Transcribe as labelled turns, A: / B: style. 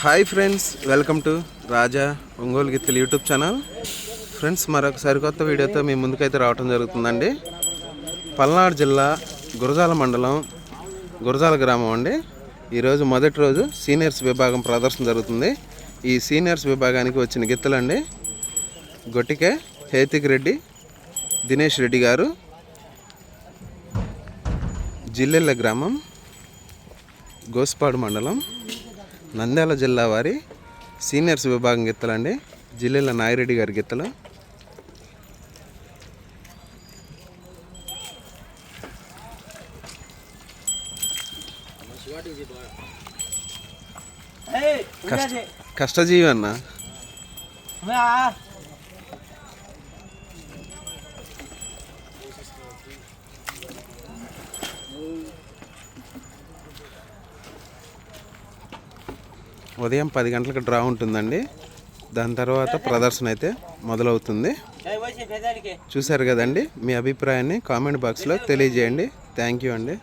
A: Hi friends welcome to Raja Ongole గిత్తలు YouTube channel friends మరొక సరికొత్త వీడియోతో మీ ముందుకైతే రావడం జరుగుతుందండి. పల్నాడు జిల్లా గురజాల మండలం గురజాల గ్రామం అండి. ఈరోజు మొదటి రోజు సీనియర్స్ విభాగం ప్రదర్శన జరుగుతుంది. ఈ సీనియర్స్ విభాగానికి వచ్చిన గిత్తలండి గొట్టికే హేతిక్ రెడ్డి దినేష్ రెడ్డి గారు. జిల్లెళ్ళ గ్రామం గోస్పాడు మండలం. నంద్యాల జిల్లా వారి సీనియర్స్ విభాగం గిత్తలండి జిల్లెల నాగిరెడ్డి గారి గిత్తలు. కష్ట కష్టజీవి అన్న. ఉదయం పది గంటలకు డ్రా ఉంటుందండి. దాని తర్వాత ప్రదర్శన అయితే మొదలవుతుంది. చూశారు కదండి మీ అభిప్రాయాన్ని కామెంట్ బాక్స్లో తెలియజేయండి. థ్యాంక్ యూ అండి.